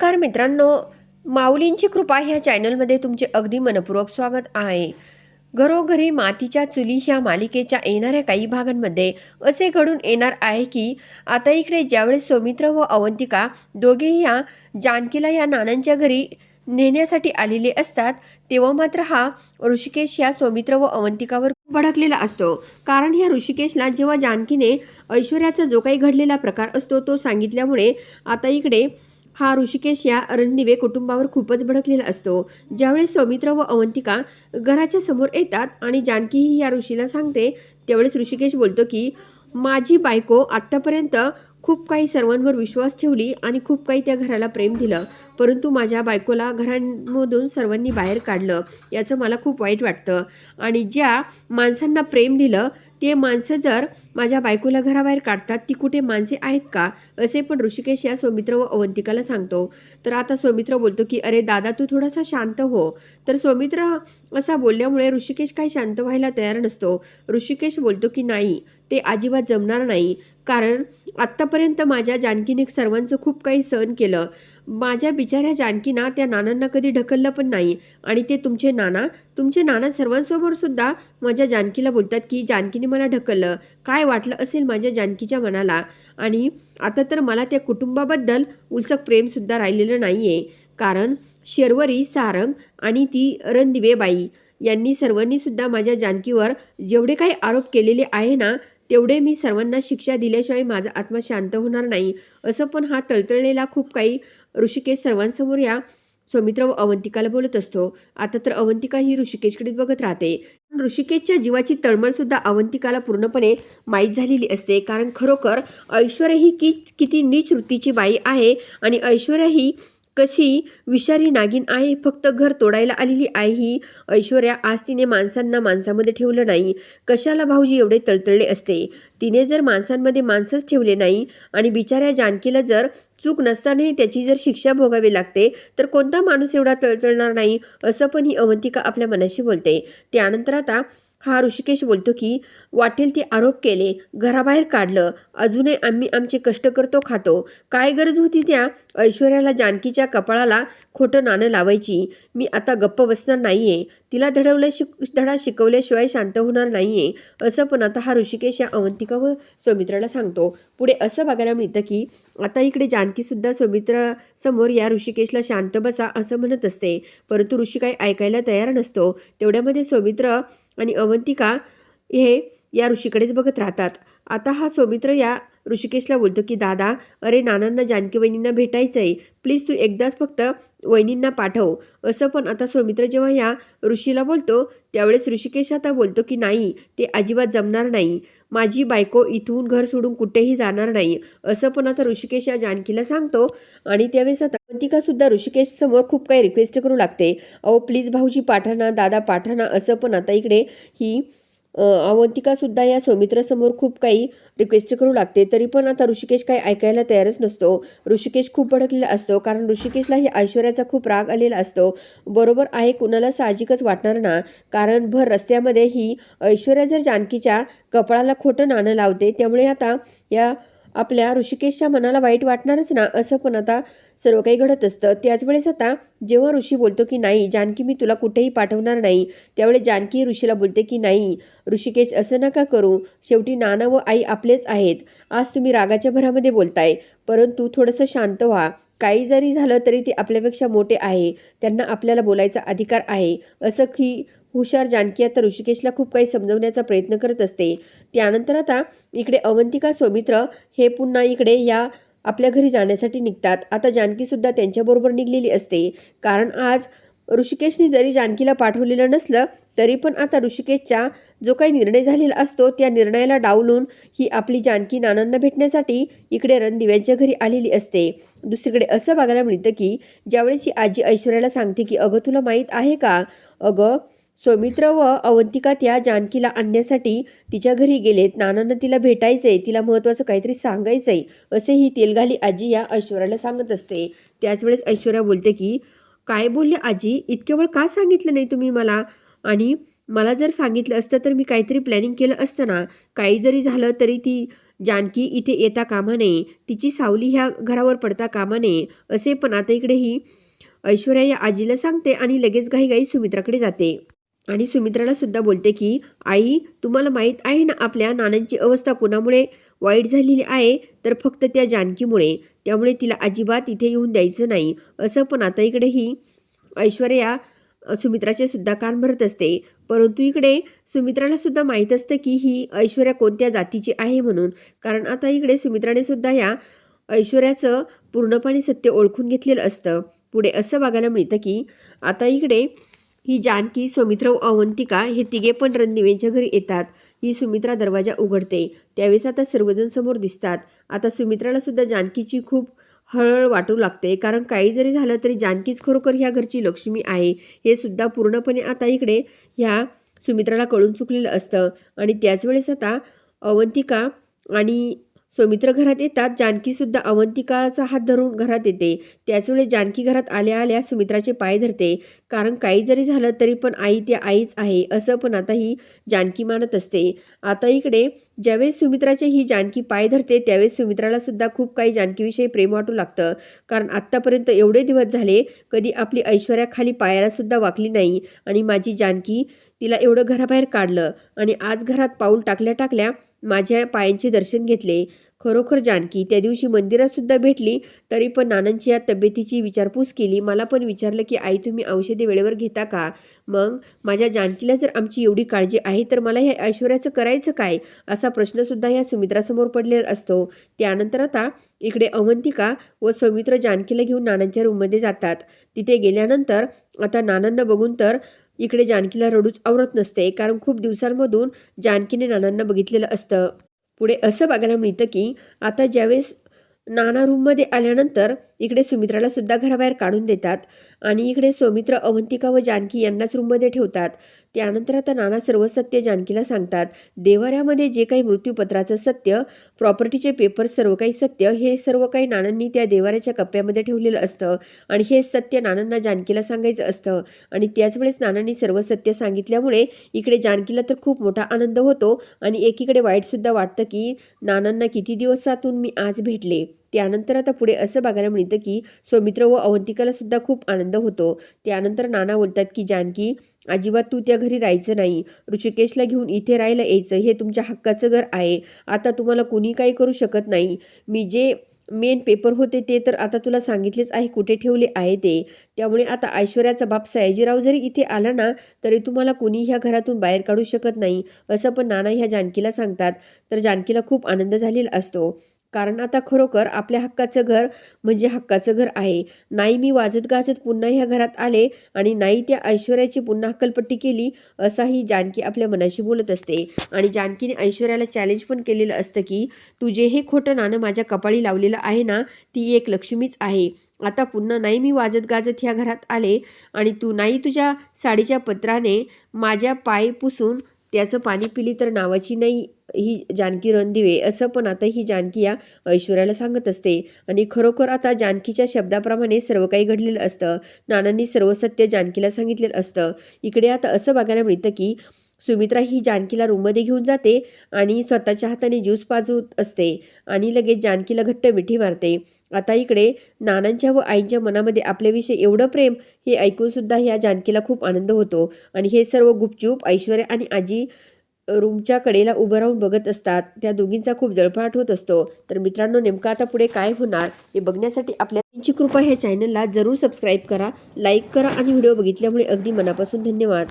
नमस्कार मित्रांनो. माऊलींची कृपा ह्या चॅनलमध्ये तुमचे अगदी मनपूर्वक स्वागत आहे. घरोघरी मातीच्या चुली ह्या मालिकेच्या येणाऱ्या काही भागांमध्ये असे घडून येणार आहे की आता इकडे ज्यावेळेस सौमित्र व अवंतिका दोघेही या जानकीला या नानांच्या घरी नेण्यासाठी आलेले असतात तेव्हा मात्र हा ऋषिकेश या सौमित्र व अवंतिकावर भडकलेला असतो. कारण ह्या ऋषिकेशला जेव्हा जानकीने ऐश्वर्याचा जो काही घडलेला प्रकार असतो तो सांगितल्यामुळे आता इकडे हा ऋषिकेश या अरणदिवे कुटुंबावर खूपच भडकलेला असतो. ज्यावेळेस सौमित्र व अवंतिका घराच्या समोर येतात आणि जानकीही या ऋषीला सांगते त्यावेळेस ऋषिकेश बोलतो की माझी बायको आत्तापर्यंत खूप काही सर्वांवर विश्वास ठेवली आणि खूप काही त्या घराला प्रेम दिलं. परंतु माझ्या बायकोला घरांमधून सर्वांनी बाहेर काढलं. याचं मला खूप वाईट वाटतं. आणि ज्या माणसांना प्रेम दिलं ते माणसं जर माझ्या बायकोला घराबाहेर काढतात ती कुठे माणसे आहेत का? असे पण ऋषिकेश या सौमित्र व अवंतिकाला सांगतो. तर आता सौमित्र बोलतो की अरे दादा तू थोडासा शांत हो. तर सौमित्र असा बोलल्यामुळे ऋषिकेश काही शांत व्हायला तयार नसतो. ऋषिकेश बोलतो की नाही ते अजिबात जमणार नाही. कारण आत्तापर्यंत माझ्या जानकीने सर्वांचं खूप काही सहन केलं. माझ्या बिचाऱ्या जानकीना त्या नानांना कधी ढकललं पण नाही. आणि ते तुमचे नाना तुमचे नाना सर्वांसमोर सुद्धा माझ्या जानकीला बोलतात की जानकीने मला ढकललं. काय वाटलं असेल माझ्या जानकीच्या मनाला? आणि आता तर मला त्या कुटुंबाबद्दल उलसक प्रेमसुद्धा राहिलेलं नाही आहे कारण शर्वरी सारंग आणि ती रणदिवेबाई यांनी सर्वांनीसुद्धा माझ्या जानकीवर जेवढे काही आरोप केलेले आहे ना तेवढे मी सर्वांना शिक्षा दिल्याशिवाय माझा आत्मा शांत होणार नाही. असं पण हा तळतळलेला खूप काही ऋषिकेश सर्वांसमोर या सौमित्र व अवंतिकाला बोलत असतो. आता तर अवंतिका ही ऋषिकेशकडे बघत राहते. ऋषिकेशच्या जीवाची तळमळ सुद्धा अवंतिकाला पूर्णपणे माहीत झालेली असते. कारण खरोखर ऐश्वर्या ही की किती नीच वृत्तीची बाई आहे आणि ऐश्वर्या ही कशी विषारी नागिन आहे? फक्त घर तोडायला आलेली आहे ही ऐश्वर्या आज तिने माणसांना माणसामध्ये ठेवलं नाही. कशाला भाऊजी एवढे तळतळले असते? तिने जर माणसांमध्ये माणसंच ठेवले नाही आणि बिचाऱ्या जानकीला जर चूक नसतानाही त्याची जर शिक्षा भोगावी लागते तर कोणता माणूस एवढा तळतळणार नाही? असं पण ही अवंतिका आपल्या मनाशी बोलते. त्यानंतर आता हा ऋषिकेश बोलतो की वाटेल ते आरोप केले घराबाहेर काढलं. अजूनही आम्ही आमचे कष्ट करतो खातो. काय गरज होती त्या? ऐश्वर्याला जानकीच्या कपाळाला खोटं नाणं लावायची. मी आता गप्प बसणार नाही आहे तिला धडवलं शिक धडा शिकवल्याशिवाय शांत होणार नाही आहे असं पण आता हा ऋषिकेश या अवंतिका व सौमित्राला सांगतो. पुढे असं बघायला मिळतं की आता इकडे जानकीसुद्धा सौमित्रासमोर या ऋषिकेशला शांत बसा असं म्हणत असते. परंतु ऋषी काही ऐकायला तयार नसतो. तेवढ्यामध्ये सौमित्र आणि अवंतिका हे या ऋषीकडेच बघत राहतात. आता हा सौमित्र या ऋषिकेशला बोलतो की दादा अरे नानांना जानकी वहिनींना भेटायचं आहे प्लीज तू एकदाच फक्त वहिनींना पाठव. असं पण आता सौमित्र जेव्हा ह्या ऋषीला बोलतो त्यावेळेस ऋषिकेश आता बोलतो की नाही ते अजिबात जमणार नाही. माझी बायको इथून घर सोडून कुठेही जाणार नाही. असं पण आता ऋषिकेश या जानकीला सांगतो. आणि त्यावेळेस आता अवंतिका सुद्धा ऋषिकेश समोर खूप काही रिक्वेस्ट करू लागते. अहो प्लीज भाऊजी पाठा दादा पाठा असं पण आता इकडे ही अवंतिकासुद्धा या सौमित्रासमोर खूप काही रिक्वेस्ट करू लागते. तरी पण आता ऋषिकेश काही ऐकायला तयारच नसतो. ऋषिकेश खूप भडकलेला असतो. कारण ऋषिकेशला ही ऐश्वर्याचा खूप राग आलेला असतो. बरोबर आहे कुणाला साहजिकच वाटणार ना? कारण भर रस्त्यामध्ये ही ऐश्वर्या जर जानकीच्या कपाळाला खोटं नाणं लावते त्यामुळे आता या आपल्या ऋषिकेशच्या मनाला वाईट वाटणारच ना असं पण आता सर्व काही घडत असतं. त्याच वेळेस आता जेव्हा ऋषी बोलतो की नाही जानकी मी तुला कुठेही पाठवणार नाही त्यावेळेस जानकी ऋषीला बोलते की नाही ऋषिकेश असं नका करू. शेवटी नाना व आई आपलेच आहेत. आज तुम्ही रागाच्या भरामध्ये बोलताय. परंतु थोडंसं शांत व्हा. काही जरी झालं तरी ते आपल्यापेक्षा मोठे आहे. त्यांना आपल्याला बोलायचा अधिकार आहे. असं की हुशार जानकी आता ऋषिकेशला खूप काही समजवण्याचा प्रयत्न करत असते. त्यानंतर आता इकडे अवंतिका सौमित्र हे पुन्हा इकडे या आपल्या घरी जाण्यासाठी निघतात. आता जानकीसुद्धा त्यांच्याबरोबर निघलेली असते. कारण आज ऋषिकेशने जरी जानकीला पाठवलेलं नसलं तरी पण आता ऋषिकेशचा जो काही निर्णय झालेला असतो त्या निर्णयाला डावलून ही आपली जानकी नानांना भेटण्यासाठी इकडे रणदिव्यांच्या घरी आलेली असते. दुसरीकडे असं बघायला मिळतं की ज्यावेळेस ही आजी ऐश्वर्याला सांगते की अगं तुला माहीत आहे का? अगं सौमित्र व अवंतिका त्या जानकीला आणण्यासाठी तिच्या घरी गेलेत. नानांना तिला भेटायचंय तिला महत्त्वाचं काहीतरी सांगायचंय असे ही तेलघाली आजी या ऐश्वर्याला सांगत असते. त्याच वेळेस ऐश्वर्या बोलते की काय बोलले आजी? इतके वेळ का सांगितलं नाही तुम्ही मला? आणि मला जर सांगितलं असतं तर मी काहीतरी प्लॅनिंग केलं असतं ना? काही जरी झालं तरी ती जानकी इथे येता कामा नये तिची सावली ह्या घरावर पडता कामा नये असे पण आता इकडे ही ऐश्वर्या या आजीला सांगते आणि लगेच घाईघाई सुमित्राकडे जाते. आणि सुमित्राला सुद्धा बोलते की आई तुम्हाला माहीत आहे ना आपल्या नानांची अवस्था कोणामुळे? वाईट झालेली आहे तर फक्त त्या जानकीमुळे. त्यामुळे तिला अजिबात इथे येऊन द्यायचं नाही. असं पण आता इकडे ही ऐश्वर्या सुमित्राचे सुद्धा कान भरत असते. परंतु इकडे सुमित्राला सुद्धा माहीत असतं की ही ऐश्वर्या कोणत्या जातीची आहे म्हणून. कारण आता इकडे सुमित्राने सुद्धा या ऐश्वर्याचं पूर्णपणे सत्य ओळखून घेतलेलं असतं. पुढे असं बघायला मिळतं की आता इकडे ही जानकी सुमित्रा व अवंतिका हे तिघे पण रणदिवेंच्या घरी येतात. ही सुमित्रा दरवाजा उघडते. त्यावेळेस आता सर्वजण समोर दिसतात. आता सुमित्राला सुद्धा जानकीची खूप हळहळ वाटू लागते. कारण काही जरी झालं तरी जानकीच खरोखर ह्या घरची लक्ष्मी आहे. हे सुद्धा पूर्णपणे आता इकडे ह्या सुमित्राला कळून चुकलेलं असतं. आणि त्याच वेळेस आता अवंतिका आणि सौमित्र घरात येतात. जानकीसुद्धा अवंतिकाचा हात धरून घरात येते. त्याचवेळी जानकी घरात आल्या आल्या सुमित्राचे पाय धरते. कारण काही जरी झालं तरी पण आई त्या आईच आहे असं पण आता ही जानकी मानत असते. आता इकडे ज्यावेळेस सुमित्राचे ही जानकी पाय धरते त्यावेळेस सुमित्राला सुद्धा खूप काही जानकीविषयी प्रेम वाटू लागतं. कारण आत्तापर्यंत एवढे दिवस झाले कधी आपली ऐश्वर्या खाली पायाला सुद्धा वाकली नाही. आणि माझी जानकी तिला एवढं घराबाहेर काढलं आणि आज घरात पाऊल टाकल्या टाकल्या माझ्या पायांचे दर्शन घेतले. खरोखर जानकी त्या दिवशी मंदिरातसुद्धा भेटली तरी पण नानांची या तब्येतीची विचारपूस केली. मला पण विचारलं की आई तुम्ही औषधे वेळेवर घेता का? मग माझ्या जानकीला जर आमची एवढी काळजी आहे तर मला हे ऐश्वर्याचं करायचं काय? असा प्रश्नसुद्धा या सुमित्रासमोर पडलेला असतो. त्यानंतर आता इकडे अवंतिका व सौमित्र जानकीला घेऊन नानांच्या रूममध्ये जातात. तिथे गेल्यानंतर आता नानांना बघून तर इकडे जानकीला रडूच आवरत नसते कारण खूप दिवसांमधून जानकीने नानांना बघितलेलं असतं. पुढे असं बघायला मिळतं की आता ज्यावेळेस नाना रूममध्ये आल्यानंतर इकडे सुमित्राला सुद्धा घराबाहेर काढून देतात आणि इकडे सौमित्र अवंतिका व जानकी यांनाच रूममध्ये ठेवतात. त्यानंतर आता नाना सर्व सत्य जानकीला सांगतात देवाऱ्यामध्ये जे काही मृत्यूपत्राचं सत्य प्रॉपर्टीचे पेपर सर्व काही सत्य हे सर्व काही नानांनी त्या देवाऱ्याच्या कप्प्यामध्ये ठेवलेलं असतं आणि हे सत्य नानांना जानकीला सांगायचं असतं. आणि त्याच वेळेस नानांनी सर्व सत्य सांगितल्यामुळे इकडे जानकीला तर खूप मोठा आनंद होतो आणि एकीकडे वाईटसुद्धा वाटतं की नानांना किती दिवसातून मी आज भेटले. त्यानंतर आता पुढे असं बघायला मिळतं की सौमित्र व अवंतिकाला सुद्धा खूप आनंद होतो. त्यानंतर नाना बोलतात की जानकी अजिबात तू त्या घरी राहायचं नाही. ऋषिकेशला घेऊन इथे राहायला यायचं हे तुमच्या हक्काचं घर आहे. आता तुम्हाला कोणी काही करू शकत नाही. मी जे मेन पेपर होते ते तर आता तुला सांगितलेच आहे कुठे ठेवले आहे ते. त्यामुळे आता ऐश्वर्याचा बाप सयाजीराव जरी इथे आला ना तरी तुम्हाला कोणी ह्या घरातून बाहेर काढू शकत नाही असं पण नाना ह्या जानकीला सांगतात. तर जानकीला खूप आनंद झालेला असतो. कारण आता खरोखर आपल्या हक्काचं घर म्हणजे हक्काचं घर आहे. नाही मी वाजत गाजत पुन्हा ह्या घरात आले आणि नाही त्या ऐश्वर्याची पुन्हा हक्कलपट्टी केली असाही जानकी आपल्या मनाशी बोलत असते. आणि जानकीने ऐश्वर्याला चॅलेंज पण केलेलं असतं की तू जे हे खोटं नाणं माझ्या कपाळी लावलेलं आहे ना ती एक लक्ष्मीच आहे. आता पुन्हा नाही मी वाजत गाजत ह्या घरात आले आणि तू नाही तुझ्या साडीच्या पत्राने माझ्या पाय पुसून त्याचं पाणी पिली तर नावाची नाही ही जानकी रणदिवे असं पण आता ही जानकी या ऐश्वर्याला सांगत असते. आणि खरोखर आता जानकीच्या शब्दाप्रमाणे सर्व काही घडलेलं असतं. नानांनी सर्व सत्य जानकीला सांगितलेलं असतं. इकडे आता असं बघायला मिळतं की सुमित्रा ही जानकीला रूममध्ये घेऊन जाते आणि स्वतःच्या हाताने ज्यूस पाजवत असते आणि लगेच जानकीला घट्ट मिठी मारते. आता इकडे नानांच्या व आईंच्या मनामध्ये आपल्याविषयी एवढं प्रेम हे ऐकूनसुद्धा ह्या जानकीला खूप आनंद होतो. आणि हे सर्व गुपचूप ऐश्वर्या आणि आजी रूमच्या कडेला उभं राहून बघत असतात. त्या दोघींचा खूप जळफळाट होत असतो. तर मित्रांनो नेमकं आता पुढे काय होणार हे बघण्यासाठी आपल्याची कृपा ह्या चॅनलला जरूर सबस्क्राईब करा लाईक करा आणि व्हिडिओ बघितल्यामुळे अगदी मनापासून धन्यवाद.